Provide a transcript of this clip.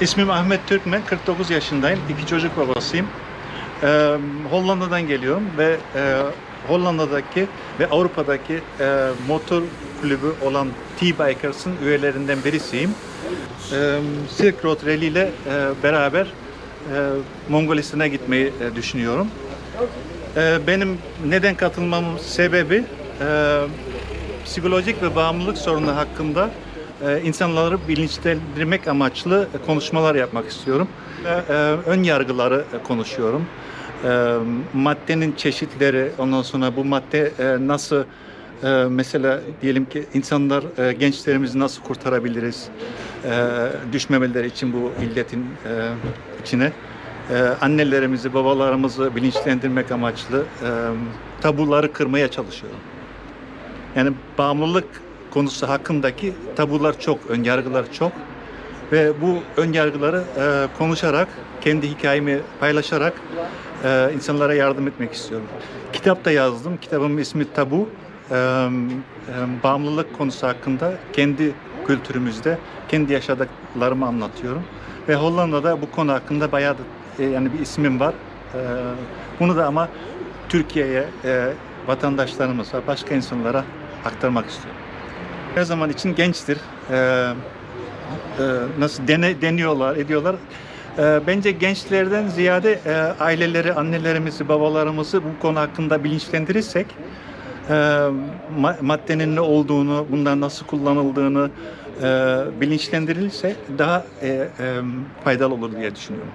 İsmim Ahmet Türkmen, 49 yaşındayım. İki çocuk babasıyım. Ee, Hollanda'dan geliyorum ve e, Hollanda'daki ve Avrupa'daki e, motor kulübü olan T-Bikers'ın üyelerinden birisiyim. Ee, Silk Road Rally ile e, beraber e, Mongolistan'a gitmeyi e, düşünüyorum. E, benim neden katılmamın sebebi e, psikolojik ve bağımlılık sorunu hakkında insanları bilinçlendirmek amaçlı e, konuşmalar yapmak istiyorum. E, ön yargıları e, konuşuyorum. Maddenin çeşitleri, ondan sonra bu madde nasıl mesela diyelim ki insanlar, gençlerimizi nasıl kurtarabiliriz düşmemeleri için bu illetin içine. Annelerimizi, babalarımızı bilinçlendirmek amaçlı tabuları kırmaya çalışıyorum. Yani bağımlılık konusu hakkındaki tabular çok, önyargılar çok ve bu önyargıları e, konuşarak, kendi hikayemi paylaşarak e, insanlara yardım etmek istiyorum. Kitap da yazdım. Kitabımın ismi Tabu. E, e, bağımlılık konusu hakkında kendi kültürümüzde, kendi yaşadıklarımı anlatıyorum. Ve Hollanda'da bu konu hakkında bayağı da, e, yani bir ismim var. E, bunu da ama Türkiye'ye, e, vatandaşlarımıza, başka insanlara aktarmak istiyorum. Her zaman için gençtir. Ee, e, nasıl dene, deniyorlar, ediyorlar. Ee, bence gençlerden ziyade e, aileleri, annelerimizi, babalarımızı bu konu hakkında bilinçlendirirsek e, ma- maddenin ne olduğunu, bundan nasıl kullanıldığını e, bilinçlendirilirse daha e, e, faydalı olur diye düşünüyorum.